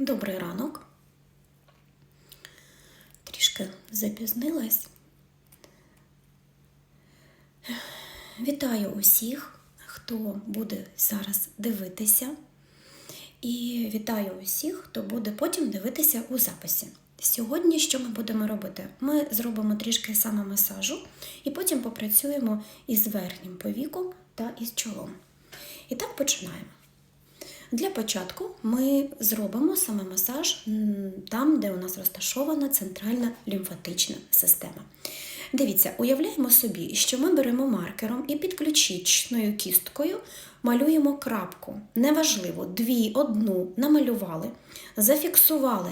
Добрий ранок. Трішки запізнилась. Вітаю усіх, хто буде зараз дивитися. І вітаю усіх, хто буде потім дивитися у записі. Сьогодні що ми будемо робити? Ми зробимо трішки самомасажу і потім попрацюємо із верхнім повіком та із чолом. І так починаємо. Для початку ми зробимо самомасаж м, там, де у нас розташована центральна лімфатична система. Дивіться, уявляємо собі, що ми беремо маркером і під ключичною кісткою малюємо крапку. Неважливо, дві, одну намалювали, зафіксували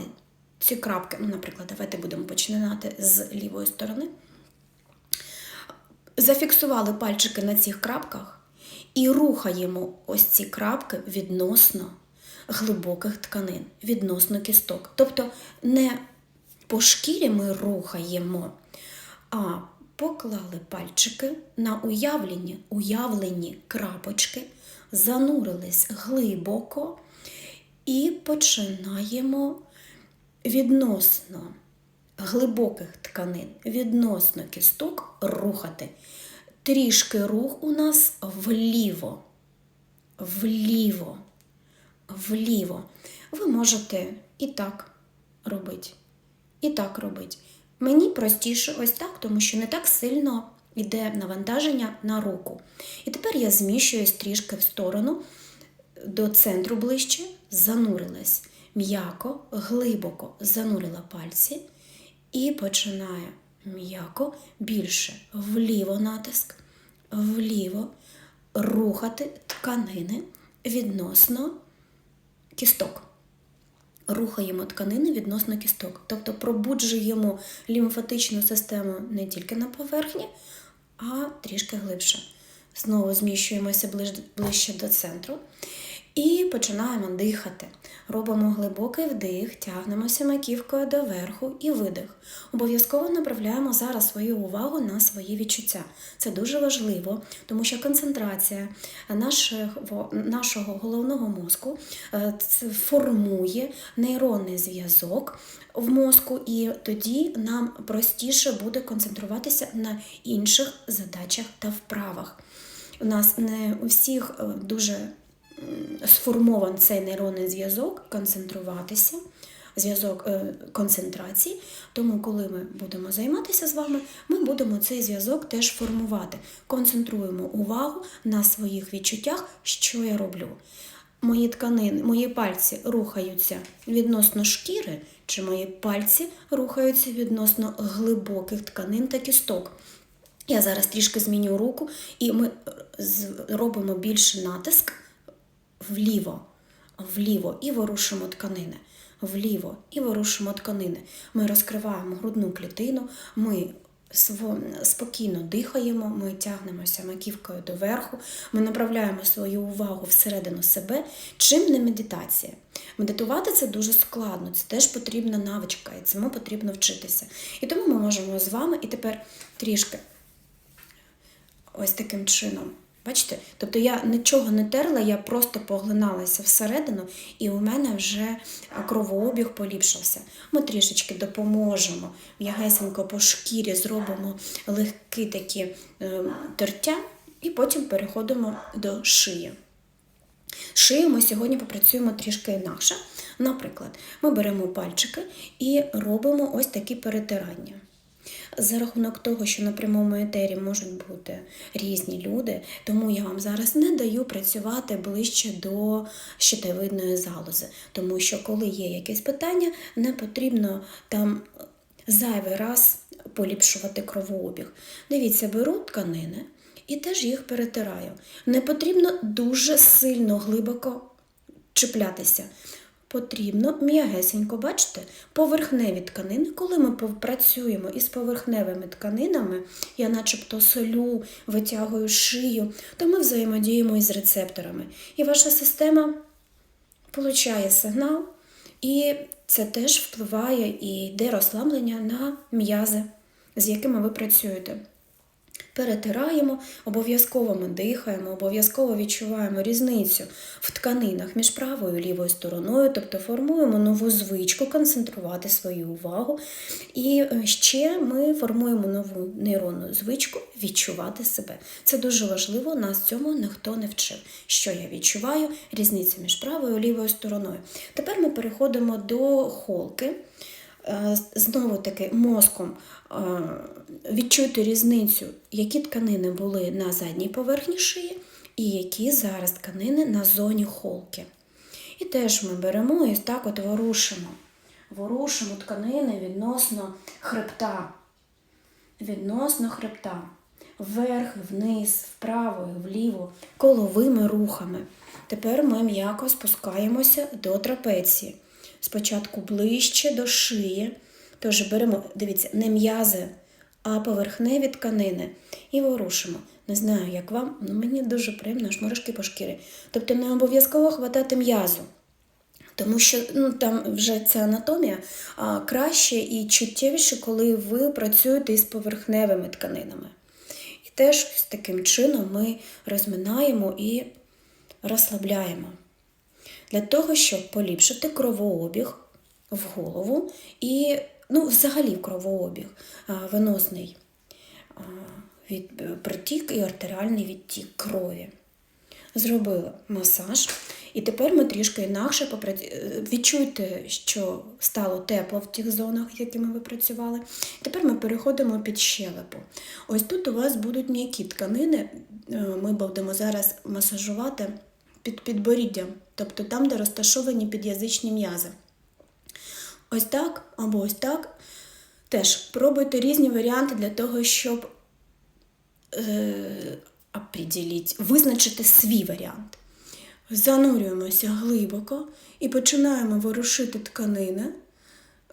ці крапки. Ну, наприклад, давайте будемо починати з лівої сторони. Зафіксували пальчики на цих крапках і рухаємо ось ці крапки відносно глибоких тканин, відносно кісток. Тобто не по шкірі ми рухаємо, а поклали пальчики на уявлені, уявлені крапочки, занурились глибоко і починаємо відносно глибоких тканин, відносно кісток рухати. Трішки рух у нас вліво, вліво, вліво. Ви можете і так робити, і так робити. Мені простіше ось так, тому що не так сильно йде навантаження на руку. І тепер я зміщуюсь трішки в сторону до центру ближче, занурилась м'яко, глибоко занурила пальці і починаю м'яко більше вліво натиск, вліво рухати тканини відносно кісток. Рухаємо тканини відносно кісток, тобто пробуджуємо лімфатичну систему не тільки на поверхні, а трішки глибше. Знову зміщуємося ближче до центру і починаємо дихати. Робимо глибокий вдих, тягнемося маківкою доверху і видих. Обов'язково направляємо зараз свою увагу на свої відчуття. Це дуже важливо, тому що концентрація нашого, нашого головного мозку е, формує нейронний зв'язок в мозку, і тоді нам простіше буде концентруватися на інших задачах та вправах. У нас не у всіх е, дуже сформований цей нейронний зв'язок концентруватися, зв'язок е, концентрації. Тому, коли ми будемо займатися з вами, ми будемо цей зв'язок теж формувати. Концентруємо увагу на своїх відчуттях, що я роблю. Мої тканини, мої пальці рухаються відносно шкіри, чи мої пальці рухаються відносно глибоких тканин та кісток. Я зараз трішки зміню руку, і ми з- робимо більше натиск вліво, вліво і ворушимо тканини. Вліво і ворушимо тканини. Ми розкриваємо грудну клітину, ми спокійно дихаємо, ми тягнемося маківкою доверху, ми направляємо свою увагу всередину себе. Чим не медитація? Медитувати це дуже складно, це теж потрібна навичка, і цьому потрібно вчитися. І тому ми можемо з вами і тепер трішки ось таким чином. Бачите? Тобто я нічого не терла, я просто поглиналася всередину, і у мене вже кровообіг поліпшився. Ми трішечки допоможемо, м'ягесенько по шкірі зробимо легкі такі е, тертя, і потім переходимо до шиї. Шию ми сьогодні попрацюємо трішки інакше. Наприклад, ми беремо пальчики і робимо ось такі перетирання. За рахунок того, що на прямому етері можуть бути різні люди, тому я вам зараз не даю працювати ближче до щитовидної залози, тому що коли є якесь питання, не потрібно там зайвий раз поліпшувати кровообіг. Дивіться, беру тканини і теж їх перетираю. Не потрібно дуже сильно глибоко чіплятися. Потрібно м'ягесенько, бачите, поверхневі тканини. Коли ми працюємо із поверхневими тканинами, я начебто солю, витягую шию, то ми взаємодіємо із рецепторами. І ваша система получає сигнал, і це теж впливає і йде розслаблення на м'язи, з якими ви працюєте. Перетираємо, обов'язково ми дихаємо, обов'язково відчуваємо різницю в тканинах між правою і лівою стороною, тобто формуємо нову звичку концентрувати свою увагу. І е, ще ми формуємо нову нейронну звичку відчувати себе. Це дуже важливо, нас цьому ніхто не вчив. Що я відчуваю, різниця між правою і лівою стороною. Тепер ми переходимо до холки. Е, Знову таки мозком е, відчути різницю, які тканини були на задній поверхні шиї і які зараз тканини на зоні холки. І теж ми беремо і так от ворушимо. Ворушимо тканини відносно хребта. Відносно хребта. Вверх, вниз, вправо, і вліво, коловими рухами. Тепер ми м'яко спускаємося до трапеції. Спочатку ближче до шиї. Тож беремо, дивіться, не м'язи, а поверхневі тканини. І ворушимо. Не знаю, як вам, але мені дуже приємно аж мурашки по шкірі. Тобто не обов'язково хватати м'язу. Тому що ну, там вже ця анатомія а, краще і чуттєвіше, коли ви працюєте із поверхневими тканинами. І теж таким чином ми розминаємо і розслабляємо. Для того, щоб поліпшити кровообіг в голову і ну, взагалі кровообіг венозний від, притік і артеріальний відтік крові. Зробили масаж. І тепер ми трішки інакше попраці... відчуйте, що стало тепло в тих зонах, якими ви працювали. Тепер ми переходимо під щелепу. Ось тут у вас будуть м'які тканини. Е, Ми будемо зараз масажувати під підборіддям, тобто там, де розташовані під'язичні м'язи. Ось так або ось так. Теж пробуйте різні варіанти для того, щоб е, визначити свій варіант. Занурюємося глибоко і починаємо ворушити тканини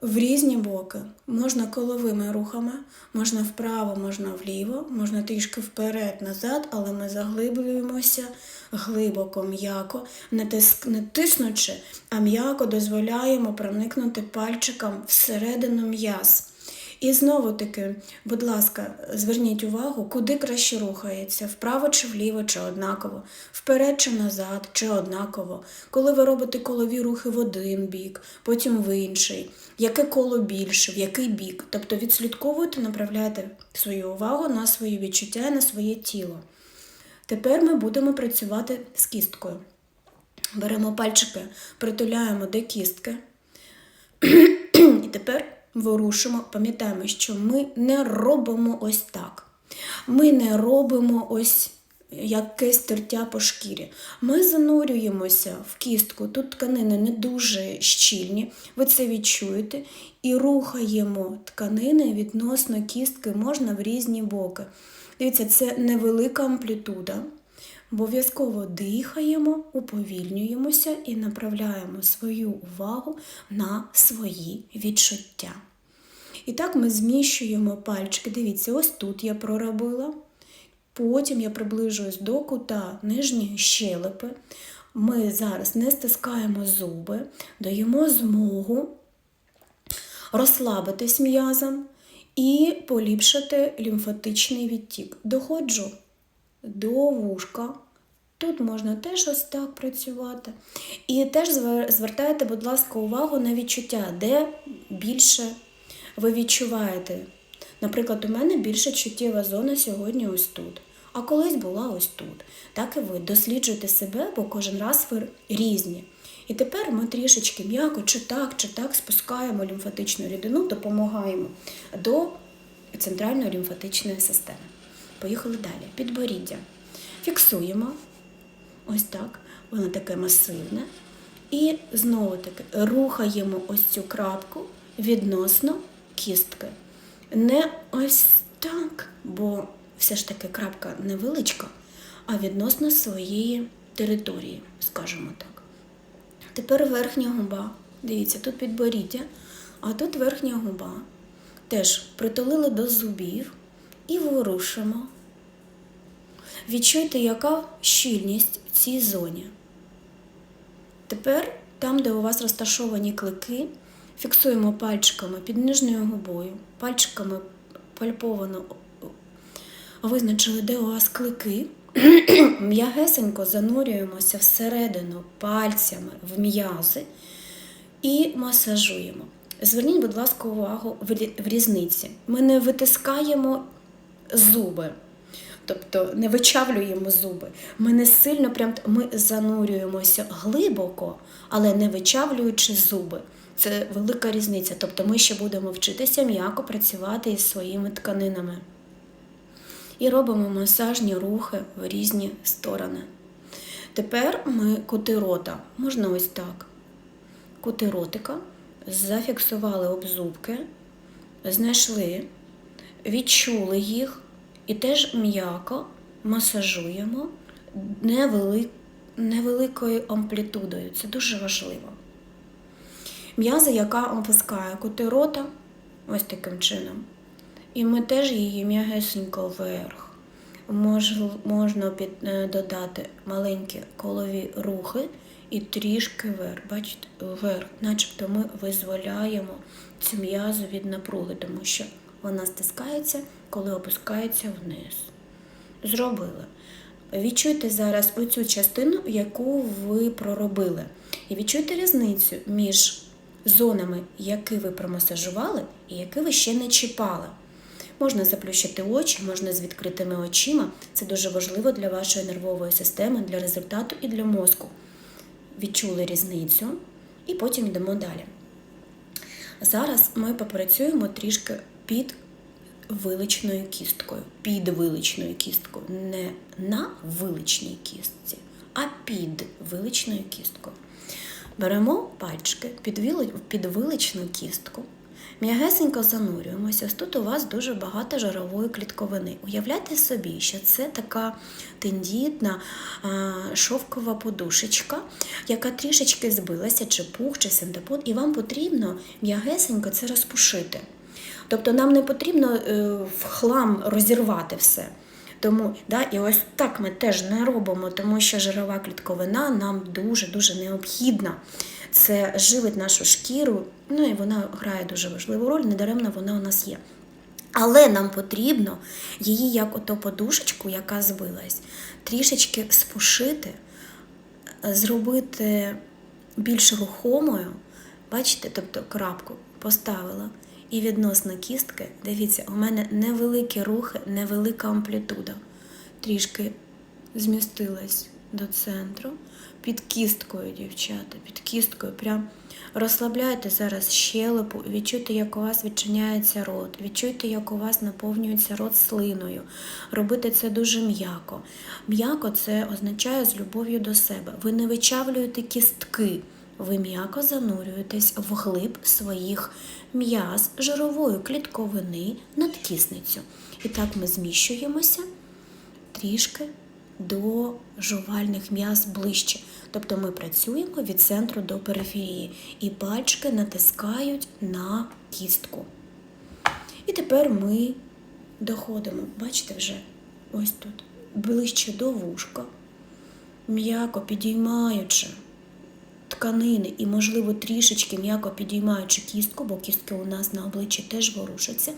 в різні боки. Можна коловими рухами, можна вправо, можна вліво, можна трішки вперед, назад, але ми заглиблюємося глибоко, м'яко, не, тиск, не тиснучи, а м'яко дозволяємо проникнути пальчиком всередину м'яз. І знову таки, будь ласка, зверніть увагу, куди краще рухається, вправо чи вліво, чи однаково, вперед чи назад, чи однаково. Коли ви робите колові рухи в один бік, потім в інший, яке коло більше, в який бік. Тобто відслідковуйте, направляйте свою увагу на свої відчуття і на своє тіло. Тепер ми будемо працювати з кісткою. Беремо пальчики, притуляємо до кістки. І тепер ворушимо, пам'ятаємо, що ми не робимо ось так. Ми не робимо ось якесь тертя по шкірі. Ми занурюємося в кістку, тут тканини не дуже щільні, ви це відчуєте, і рухаємо тканини відносно кістки можна в різні боки. Дивіться, це невелика амплітуда. Обов'язково дихаємо, уповільнюємося і направляємо свою увагу на свої відчуття. І так ми зміщуємо пальчики. Дивіться, ось тут я проробила. Потім я приближуюсь до кута нижньої щелепи. Ми зараз не стискаємо зуби, даємо змогу розслабитись м'язом і поліпшити лімфатичний відтік. Доходжу до вушка. Тут можна теж ось так працювати. І теж звертайте, будь ласка, увагу на відчуття, де більше ви відчуваєте. Наприклад, у мене більше чуттєва зона сьогодні ось тут, а колись була ось тут. Так і ви досліджуйте себе, бо кожен раз ви різні. І тепер ми трішечки м'яко, чи так, чи так спускаємо лімфатичну рідину, допомагаємо до центральної лімфатичної системи. Поїхали далі. Підборіддя. Фіксуємо. Ось так. Воно таке масивне. І знову таки рухаємо ось цю крапку відносно кістки. Не ось так, бо все ж таки крапка невеличка, а відносно своєї території, скажімо так. Тепер верхня губа. Дивіться, тут підборіддя, а тут верхня губа. Теж притулили до зубів і ворушимо. Відчуйте, яка щільність в цій зоні. Тепер, там, де у вас розташовані клики, фіксуємо пальчиками під нижньою губою, пальчиками пальповано визначили, де у вас клики, м'ягесенько занурюємося всередину пальцями в м'язи і масажуємо. Зверніть, будь ласка, увагу в різниці. Ми не витискаємо зуби, тобто не вичавлюємо зуби. Ми не сильно прям ми занурюємося глибоко, але не вичавлюючи зуби. Це велика різниця. Тобто ми ще будемо вчитися м'яко працювати із своїми тканинами. І робимо масажні рухи в різні сторони. Тепер ми кути рота. Можна ось так. Кути ротика, зафіксували обзубки, знайшли, відчули їх і теж м'яко масажуємо невели- невеликою амплітудою. Це дуже важливо. М'яза, яка опускає кути рота, ось таким чином. І ми теж її м'ягесенько вверх. Мож, можна під, е, додати маленькі колові рухи і трішки вверх. Бачите, вверх, начебто ми визволяємо цю м'язу від напруги, тому що вона стискається, коли опускається вниз. Зробили. Відчуйте зараз оцю частину, яку ви проробили. І відчуйте різницю між зонами, які ви промасажували і які ви ще не чіпали. Можна заплющити очі, можна з відкритими очима. Це дуже важливо для вашої нервової системи, для результату і для мозку. Відчули різницю і потім йдемо далі. Зараз ми попрацюємо трішки під виличною кісткою. Під виличною кісткою. Не на виличній кістці, а під виличною кісткою. Беремо пальчики під, виличну кістку, м'ягесенько занурюємося. Ось Тут у вас дуже багато жирової клітковини. Уявляйте собі, що це така тендітна шовкова подушечка, яка трішечки збилася, чи пух, чи синтепон, і вам потрібно м'ягесенько це розпушити. Тобто нам не потрібно е, в хлам розірвати все. Тому да, і ось так ми теж не робимо, тому що жирова клітковина нам дуже-дуже необхідна. Це живить нашу шкіру, ну і вона грає дуже важливу роль, недаремно вона у нас є. Але нам потрібно її, як ото подушечку, яка збилась, трішечки спушити, зробити більш рухомою. Бачите, тобто крапку поставила. І відносно кістки, дивіться, у мене невеликі рухи, невелика амплітуда. Трішки змістилась до центру. Під кісткою, дівчата, під кісткою. Прям розслабляйте зараз щелепу, відчуйте, як у вас відчиняється рот, відчуйте, як у вас наповнюється рот слиною. Робити це дуже м'яко. М'яко це означає з любов'ю до себе. Ви не вичавлюєте кістки. Ви м'яко занурюєтесь вглиб своїх м'яз жирової клітковини над кисницю. І так ми зміщуємося трішки до жувальних м'яз ближче. Тобто ми працюємо від центру до периферії, і пальчики натискають на кістку. І тепер ми доходимо, бачите вже, ось тут, ближче до вушка, м'яко підіймаючи тканини і, можливо, трішечки м'яко підіймаючи кістку, бо кістки у нас на обличчі теж ворушаться.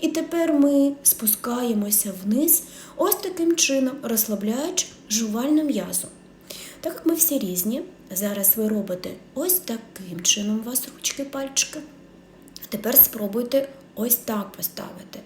І тепер ми спускаємося вниз, ось таким чином, розслабляючи жувальну м'язу. Так як ми всі різні, зараз ви робите ось таким чином у вас ручки, пальчики. Тепер спробуйте ось так поставити.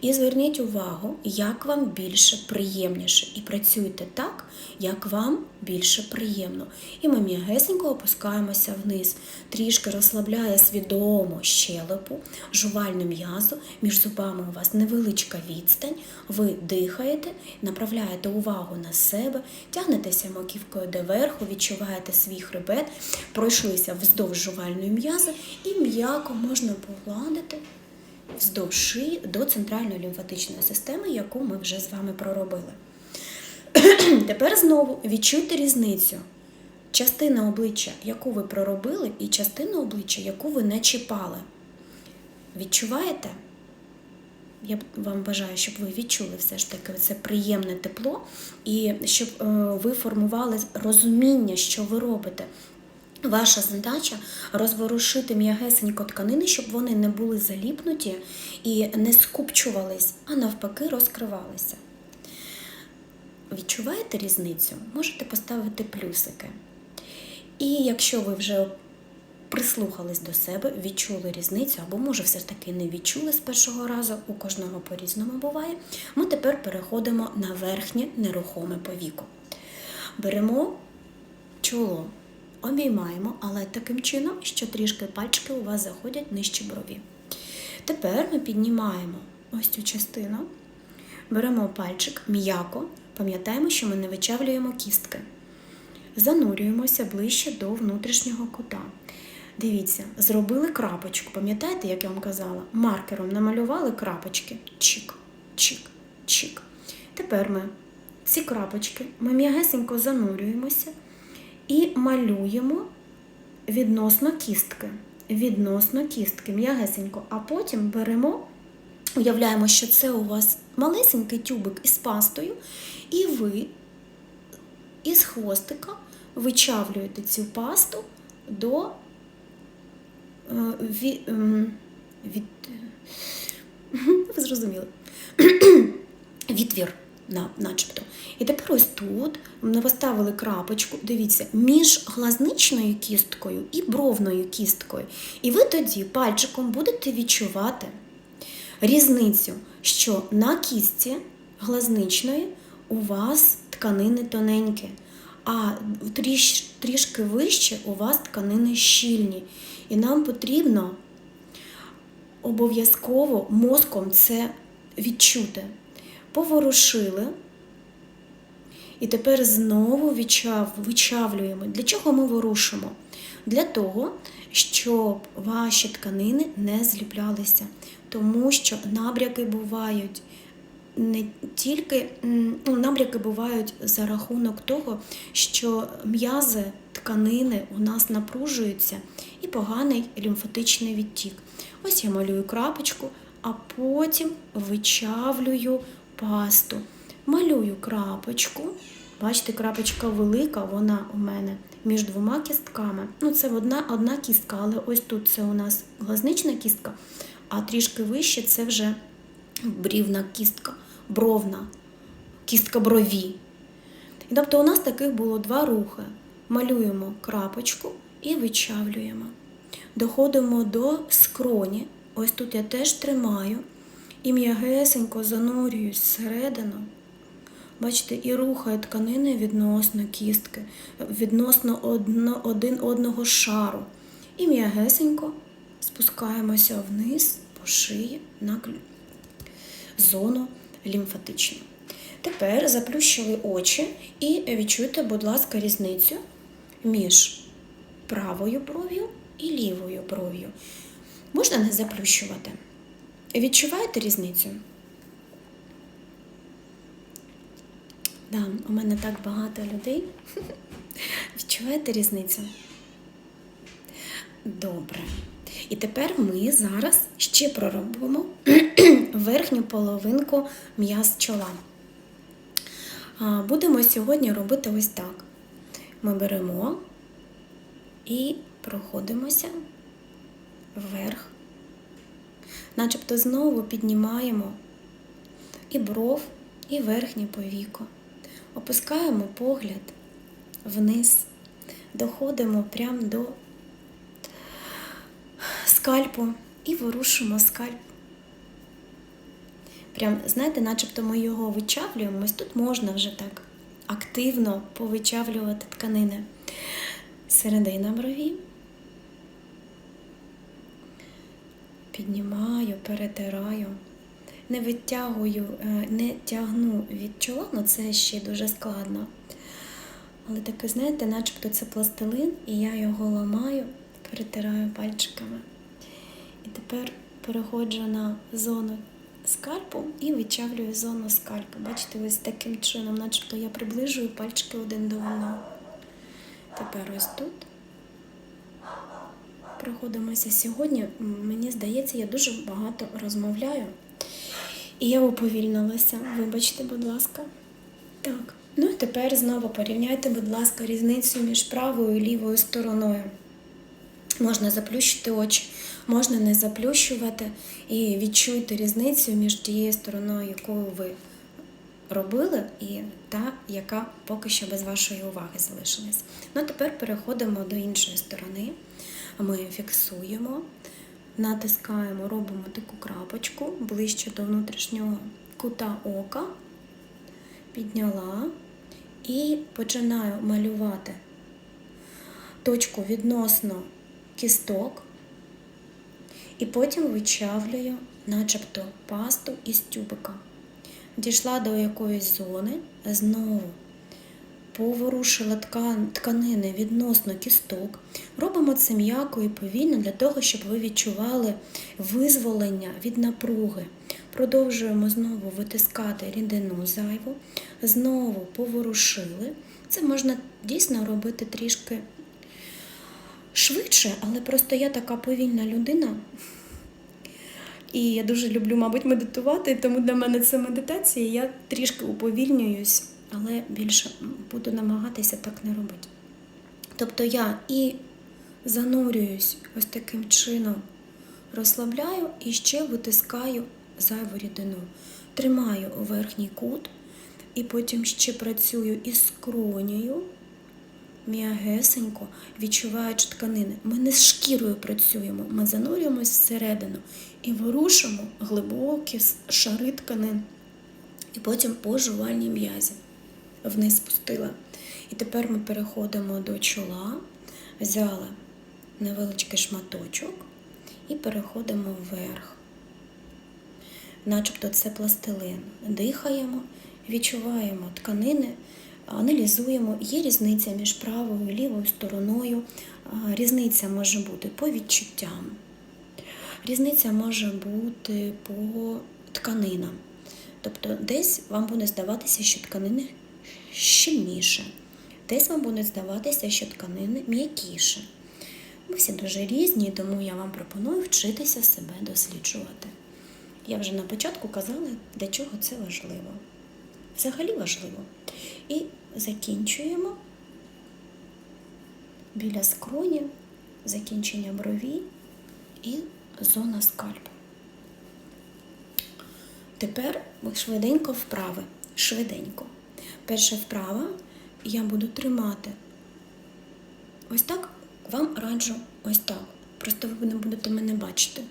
І зверніть увагу, як вам більше приємніше. І працюйте так, як вам більше приємно. І ми м'ягесенько опускаємося вниз, трішки розслабляє свідомо щелепу, жувальну м'язу. Між зубами у вас невеличка відстань. Ви дихаєте, направляєте увагу на себе, тягнетеся маківкою доверху, відчуваєте свій хребет, пройшлися вздовж жувальної м'язи і м'яко можна погладити вздовж шиї до центральної лімфатичної системи, яку ми вже з вами проробили. Тепер знову відчуйте різницю. Частина обличчя, яку ви проробили, і частина обличчя, яку ви не чіпали. Відчуваєте? Я вам бажаю, щоб ви відчули все ж таки це приємне тепло, і щоб е, ви формували розуміння, що ви робите. Ваша задача розворушити м'ягесенько тканини, щоб вони не були заліпнуті і не скупчувались, а навпаки розкривалися. відчуваєте різницю, можете поставити плюсики. І якщо ви вже прислухались до себе, відчули різницю, або, може, все ж таки не відчули з першого разу, у кожного по-різному буває, ми тепер переходимо на верхнє нерухоме повіко. Беремо чоло, обіймаємо, але таким чином, що трішки пальчики у вас заходять нижче брові. Тепер ми піднімаємо ось цю частину, беремо пальчик м'яко, пам'ятаємо, що ми не вичавлюємо кістки. Занурюємося ближче до внутрішнього кута. Дивіться, зробили крапочку. Пам'ятаєте, як я вам казала? Маркером намалювали крапочки. Чик, чик, чик. Тепер ми ці крапочки ми м'ягесенько занурюємося і малюємо відносно кістки. Відносно кістки, м'ягесенько. А потім беремо, уявляємо, що це у вас малесенький тюбик із пастою, і ви із хвостика вичавлюєте цю пасту до е, ем, від, ви зрозуміли, відвір, начебто. І тепер ось тут ми поставили крапочку, дивіться, між глазничною кісткою і бровною кісткою. І ви тоді пальчиком будете відчувати різницю, що на кістці глазничної у вас тканини тоненькі, а тріш, трішки вище у вас тканини щільні. І нам потрібно обов'язково мозком це відчути. Поворушили. І тепер знову відчав, вичавлюємо. Для чого ми ворушимо? Для того, щоб ваші тканини не зліплялися. Тому що набряки бувають не тільки ну, набряки бувають за рахунок того, що м'язи, тканини у нас напружуються і поганий лімфатичний відтік. Ось я малюю крапочку, а потім вичавлюю пасту. Малюю крапочку. Бачите, крапочка велика, вона у мене між двома кістками. Ну, це одна, одна кістка, але ось тут це у нас глазнична кістка, а трішки вище це вже брівна кістка, бровна, кістка брові. І тобто у нас таких було два рухи. Малюємо крапочку і вичавлюємо. Доходимо до скроні. Ось тут я теж тримаю і м'ягесенько занурююсь всередину. Бачите, і рухає тканини відносно кістки, відносно одно, один одного шару. І м'ягесенько спускаємося вниз по шиї на зону лімфатичну. Тепер заплющили очі і відчуйте, будь ласка, різницю між правою бров'ю і лівою бров'ю. Можна не заплющувати. Відчуваєте різницю? Да, у мене так багато людей. Відчуваєте різницю? Добре. І тепер ми зараз ще проробимо верхню половинку м'яз чола. Будемо сьогодні робити ось так. Ми беремо і проходимося вверх. Начебто знову піднімаємо і бров, і верхнє повіко. Опускаємо погляд вниз, доходимо прямо до скальпу і ворушимо скальп. Прям, знаєте, начебто ми його вичавлюємо, ось тут можна вже так активно повичавлювати тканини. Середина брові. Піднімаю, перетираю. Не витягую, е, не тягну від чола, ну це ще дуже складно. Але таке, знаєте, начебто це пластилин, і я його ламаю, перетираю пальчиками. І тепер переходжу на зону скальпу і вичавлюю зону скальпу. Бачите, ось таким чином, начебто я приближую пальчики один до одного. Тепер ось тут. Проходимося сьогодні. Мені здається, я дуже багато розмовляю. І я уповільнилася. Вибачте, будь ласка. Так. Ну і тепер знову порівняйте, будь ласка, різницю між правою і лівою стороною. Можна заплющити очі, можна не заплющувати і відчуйте різницю між тією стороною, якою ви робили, і та, яка поки що без вашої уваги залишилась. Ну, тепер переходимо до іншої сторони. Ми фіксуємо, натискаємо, робимо таку крапочку ближче до внутрішнього кута ока, підняла і починаю малювати точку відносно кісток, і потім вичавлюю, начебто, пасту із тюбика. Дійшла до якоїсь зони, знову поворушила ткан- тканини відносно кісток. Робимо це м'яко і повільно для того, щоб ви відчували визволення від напруги. Продовжуємо знову витискати рідину зайву, знову поворушили. Це можна дійсно робити трішки швидше, але просто я така повільна людина. І я дуже люблю, мабуть, медитувати, тому для мене це медитація. Я трішки уповільнююсь, але більше буду намагатися так не робити. Тобто я і занурююсь ось таким чином, розслабляю і ще витискаю зайву рідину. Тримаю верхній кут, і потім ще працюю із скронею, м'ягесенько, відчуваючи тканини. Ми не з шкірою працюємо, ми занурюємось всередину і ворушимо глибокі шари тканин. І потім по жувальній м'язі вниз спустила. І тепер ми переходимо до чола, взяли невеличкий шматочок і переходимо вверх. Начебто це пластилин. Дихаємо, відчуваємо тканини, аналізуємо. Є різниця між правою і лівою стороною. Різниця може бути по відчуттям. Різниця може бути по тканинам. Тобто десь вам буде здаватися, що тканини щільніше, десь вам буде здаватися, що тканини м'якіше. Ми всі дуже різні, тому я вам пропоную вчитися себе досліджувати. Я вже на початку казала, для чого це важливо. Взагалі важливо. І закінчуємо біля скроні, закінчення брові і зона скальпу. Тепер швиденько вправи. Швиденько. Перша вправа я буду тримати. Ось так вам раджу ось так. Просто ви не будете мене бачити.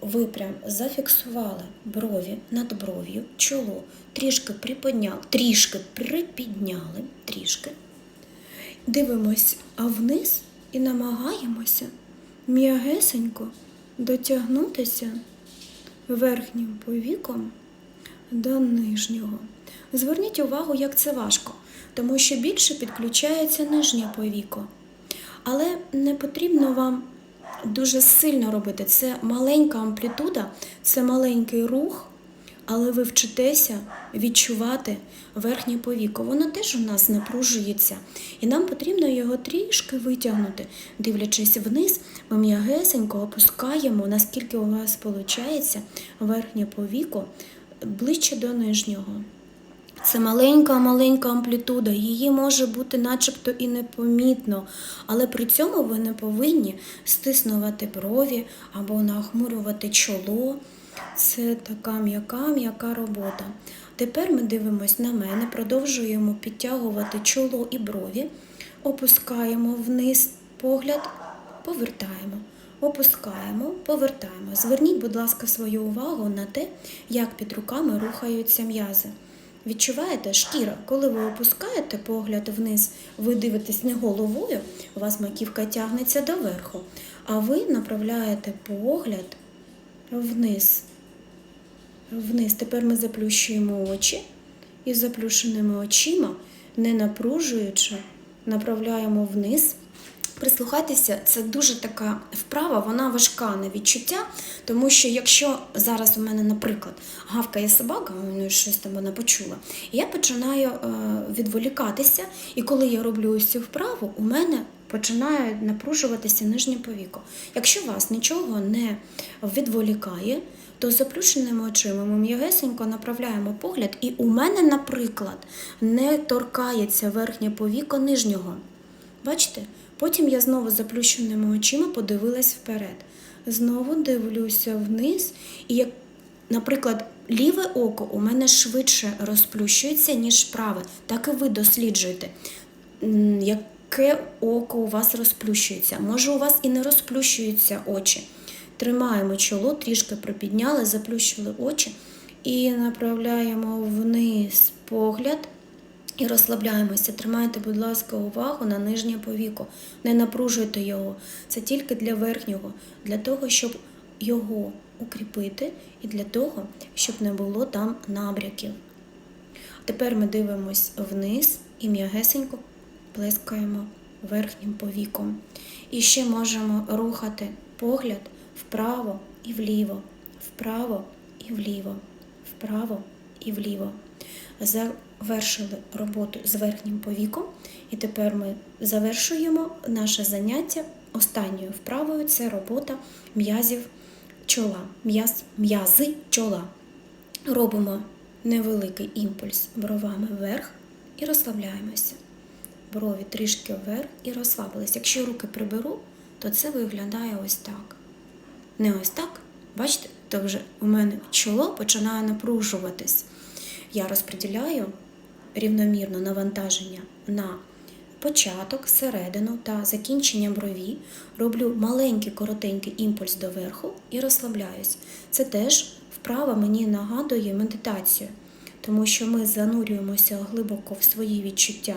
Ви прям зафіксували брові над бров'ю, чоло, трішки приподняли, трішки припідняли, трішки. Дивимось вниз і намагаємося м'ягесенько дотягнутися верхнім повіком до нижнього. Зверніть увагу, як це важко, тому що більше підключається нижнє повіко. Але не потрібно вам дуже сильно робити. Це маленька амплітуда, це маленький рух, але ви вчитеся відчувати верхнє повіко. Воно теж у нас напружується, і нам потрібно його трішки витягнути. Дивлячись вниз, ми м'ягесенько опускаємо, наскільки у вас виходить, верхнє повіко ближче до нижнього. Це маленька-маленька амплітуда, її може бути начебто і непомітно, але при цьому ви не повинні стиснувати брові або нахмурювати чоло. Це така м'яка-м'яка робота. Тепер ми дивимось на мене, продовжуємо підтягувати чоло і брові, опускаємо вниз погляд, повертаємо. Опускаємо, повертаємо. Зверніть, будь ласка, свою увагу на те, як під руками рухаються м'язи. Відчуваєте шкіра, коли ви опускаєте погляд вниз, ви дивитесь не головою, у вас маківка тягнеться доверху, а ви направляєте погляд вниз. Вниз. Тепер ми заплющуємо очі і заплющеними очима, не напружуючи, направляємо вниз. Прислухайтеся, це дуже така вправа, вона важка на відчуття, тому що якщо зараз у мене, наприклад, гавкає собака, ну щось там вона почула, я починаю е, відволікатися, і коли я роблю ось цю вправу, у мене починає напружуватися нижнє повіко. Якщо вас нічого не відволікає, то з заплющеними очима ми м'ягесенько направляємо погляд, і у мене, наприклад, не торкається верхнє повіко нижнього. Бачите? Потім я знову заплющеними очима подивилась вперед. Знову дивлюся вниз, і як, наприклад, ліве око у мене швидше розплющується, ніж праве. Так і ви досліджуєте, яке око у вас розплющується. Може, у вас і не розплющуються очі. Тримаємо чоло, трішки припідняли, заплющили очі і направляємо вниз погляд. І розслабляємося. Тримайте, будь ласка, увагу на нижнє повіко. Не напружуйте його. Це тільки для верхнього, для того, щоб його укріпити, і для того, щоб не було там набряків. Тепер ми дивимось вниз і м'ягесенько плескаємо верхнім повіком. І ще можемо рухати погляд вправо і вліво, вправо і вліво, вправо і вліво. Завершили роботу з верхнім повіком, і тепер ми завершуємо наше заняття останньою вправою це робота м'язів чола, м'яз, м'язи чола. Робимо невеликий імпульс бровами вверх і розслабляємося. Брові трішки вверх і розслабились. Якщо руки приберу, то це виглядає ось так. Не ось так. Бачите, то вже у мене чоло починає напружуватись. Я розподіляю рівномірно навантаження на початок, середину та закінчення брові. Роблю маленький коротенький імпульс доверху і розслабляюсь. Це теж вправа мені нагадує медитацію, тому що ми занурюємося глибоко в свої відчуття,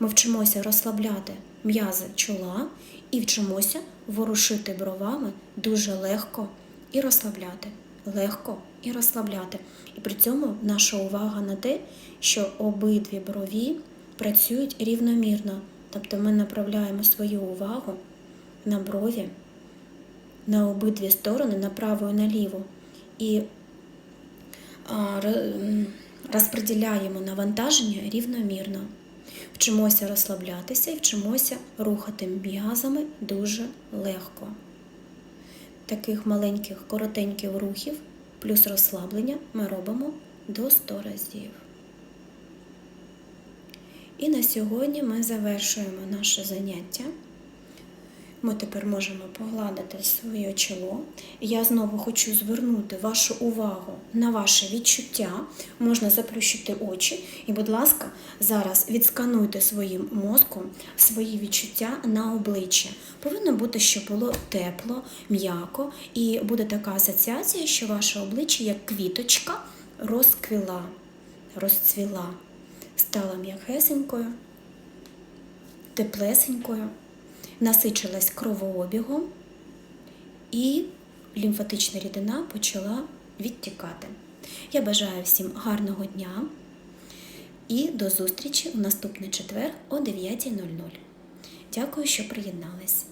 ми вчимося розслабляти м'язи чола і вчимося ворушити бровами дуже легко і розслабляти. Легко і розслабляти. І при цьому наша увага на те, що обидві брові працюють рівномірно. Тобто ми направляємо свою увагу на брові, на обидві сторони, на праву і на ліву. І розподіляємо навантаження рівномірно. Вчимося розслаблятися і вчимося рухати м'язами дуже легко. Таких маленьких коротеньких рухів плюс розслаблення ми робимо до 100 разів. І на сьогодні ми завершуємо наше заняття. Ми тепер можемо погладити своє чоло. Я знову хочу звернути вашу увагу на ваше відчуття. Можна заплющити очі. І, будь ласка, зараз відскануйте своїм мозком свої відчуття на обличчя. Повинно бути, що було тепло, м'яко, і буде така асоціація, що ваше обличчя, як квіточка, розквіла, розцвіла, стала м'якесенькою, теплесенькою насичилась кровообігом і лімфатична рідина почала відтікати. Я бажаю всім гарного дня і до зустрічі у наступний четвер о 9.00. Дякую, що приєднались.